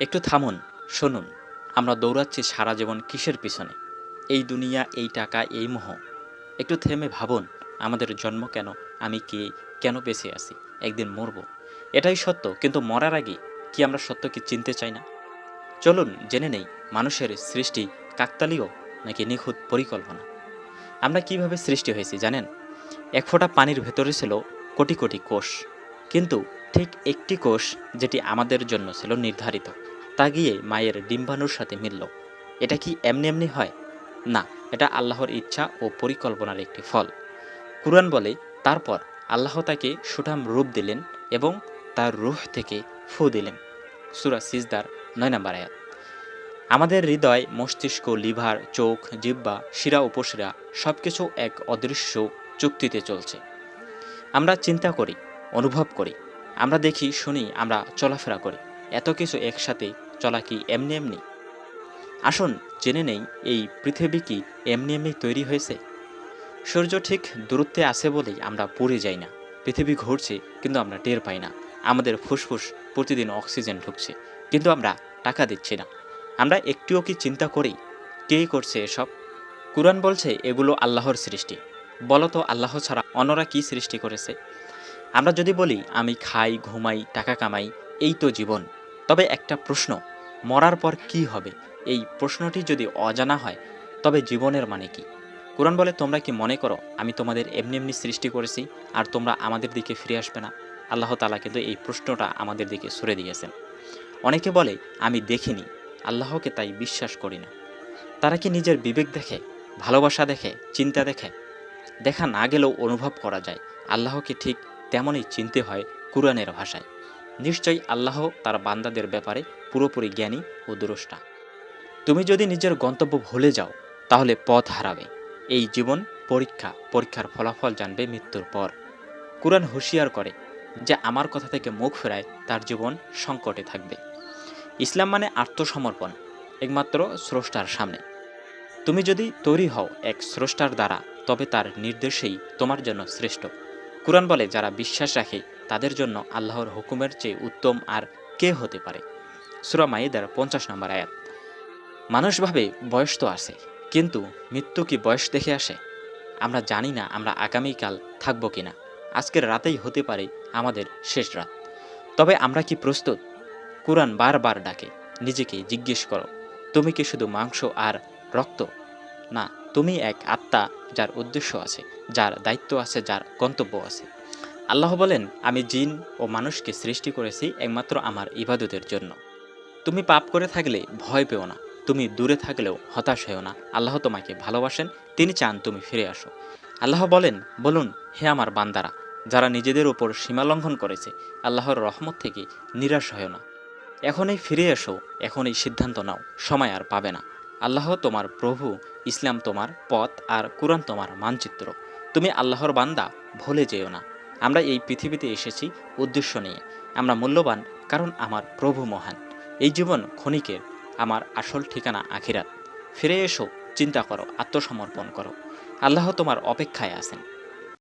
একটু থামুন, শুনুন, আমরা দৌড়াচ্ছি সারা জীবন কিসের পিছনে? এই দুনিয়া, এই টাকা, এই মোহ। একটু থেমে ভাবুন, আমাদের জন্ম কেন? আমি কে? কেন বেঁচে আছি? একদিন মরব। এটাই সত্য, কিন্তু মরার আগে কি আমরা সত্যকে চিনতে চাই না? চলুন, জেনে নেই, মানুষের সৃষ্টি কাকতালীয় নাকি নিখুঁত পরিকল্পনা? আমরা কীভাবে সৃষ্টি হয়েছি, জানেন? এক ফোঁটা পানির ভেতরে ছিল কোটি কোটি কোষ। কিন্তু ঠিক একটি কোষ যেটি আমাদের জন্য ছিল নির্ধারিত, তা গিয়ে মায়ের ডিম্বাণুর সাথে মিলল। এটা কি এমনি এমনি হয়? না, এটা আল্লাহর ইচ্ছা ও পরিকল্পনার একটি ফল। কুরআন বলে, তারপর আল্লাহ তাকে সুঠাম রূপ দিলেন এবং তার রুহ থেকে ফু দিলেন। সুরা সিজদার নয় নম্বর আয়াত। আমাদের হৃদয়, মস্তিষ্ক, লিভার, চোখ জিব্বা শিরা, উপশিরা সব কিছু এক অদৃশ্য চুক্তিতে চলছে। আমরা চিন্তা করি, অনুভব করি আমরা দেখি, শুনি, আমরা চলাফেরা করি। এত কিছু একসাথে চলা কি এমনি এমনি? আসুন, জেনে নেই, এই পৃথিবী কি এমনি এমনি তৈরি হয়েছে? সূর্য ঠিক দূরত্বে আছে বলেই আমরা পড়ে যাই না। পৃথিবী ঘুরছে, কিন্তু আমরা টের পাই না। আমাদের ফুসফুস প্রতিদিন অক্সিজেন ঢুকছে, কিন্তু আমরা টাকা দিচ্ছি না। আমরা একটুও কি চিন্তা করি? কে করছে এসব? কুরআন বলছে, এগুলো আল্লাহর সৃষ্টি। বলতো আল্লাহ ছাড়া অন্যরা কি সৃষ্টি করেছে? আমরা যদি বলি, আমি খাই, ঘুমাই, টাকা কামাই, এই তো জীবন। তবে একটা প্রশ্ন, মরার পর কি হবে? এই প্রশ্নটি যদি অজানা হয়, তবে জীবনের মানে কি? কোরআন বলে, তোমরা কি মনে করো, আমি তোমাদের এমনি এমনি সৃষ্টি করেছি, আর তোমরা আমাদের দিকে ফিরে আসবে না? আল্লাহ তালা কিন্তু এই প্রশ্নটা আমাদের দিকে সরে দিয়েছেন। অনেকে বলে, আমি দেখিনি, আল্লাহকে তাই বিশ্বাস করি না। তারা কি নিজের বিবেক দেখে, ভালোবাসা দেখে, চিন্তা দেখে? দেখা না গেলেও অনুভব করা যায়, আল্লাহকে ঠিক তেমনই চিনতে হয় কুরআনের ভাষায়। নিশ্চয়ই আল্লাহ তার বান্দাদের ব্যাপারে পুরোপুরি জ্ঞানী ও দুরষ্টা। তুমি যদি নিজের গন্তব্য ভুলে যাও, তাহলে পথ হারাবে। এই জীবন পরীক্ষা, পরীক্ষার ফলাফল জানবে মৃত্যুর পর। কুরআন হুঁশিয়ার করে যে আমার কথা থেকে মুখ ফেরায়, তার জীবন সংকটে থাকবে। ইসলাম মানে আত্মসমর্পণ, একমাত্র স্রষ্টার সামনে। তুমি যদি তৈরি হও এক স্রষ্টার দ্বারা, তবে তার নির্দেশেই তোমার জন্য শ্রেষ্ঠ। কুরআন বলে, যারা বিশ্বাস রাখে, তাদের জন্য আল্লাহর হুকুমের চেয়ে উত্তম আর কে হতে পারে? সুরা মাইদার পঞ্চাশ নম্বর আয়াত। মানুষ ভাবে, বয়স তো আছে, কিন্তু মৃত্যু কি বয়স দেখে আসে? আমরা জানি না আমরা আগামীকাল থাকব কিনা। আজকের রাতেই হতে পারে আমাদের শেষ রাত। তবে আমরা কি প্রস্তুত? কোরআন বারবার ডাকে, নিজেকে জিজ্ঞেস করো, তুমি কি শুধু মাংস আর রক্ত? না তুমি এক আত্মা যার উদ্দেশ্য আছে, যার দায়িত্ব আছে, যার গন্তব্য আছে। আল্লাহ বলেন, আমি জিন ও মানুষকে সৃষ্টি করেছি একমাত্র আমার ইবাদতের জন্য। তুমি পাপ করে থাকলে ভয় পেও না, তুমি দূরে থাকলেও হতাশ হয়েও না। আল্লাহ তোমাকে ভালোবাসেন, তিনি চান তুমি ফিরে আসো। আল্লাহ বলেন, বলুন, হে আমার বান্দারা, যারা নিজেদের ওপর সীমালঙ্ঘন করেছে, আল্লাহর রহমত থেকে নিরাশ হয় না। এখনই ফিরে এসো, এখনই সিদ্ধান্ত নাও, সময় আর পাবে না। আল্লাহ তোমার প্রভু, ইসলাম তোমার পথ আর কোরআন তোমার মানচিত্র। তুমি আল্লাহর বান্দা, ভুলে যেও না। আমরা এই পৃথিবীতে এসেছি উদ্দেশ্য নিয়ে। আমরা মূল্যবান, কারণ আমার প্রভু মহান। এই জীবন ক্ষণিকের, আমার আসল ঠিকানা আখিরাত। ফিরে এসো, চিন্তা করো, আত্মসমর্পণ করো। আল্লাহ তোমার অপেক্ষায় আছেন।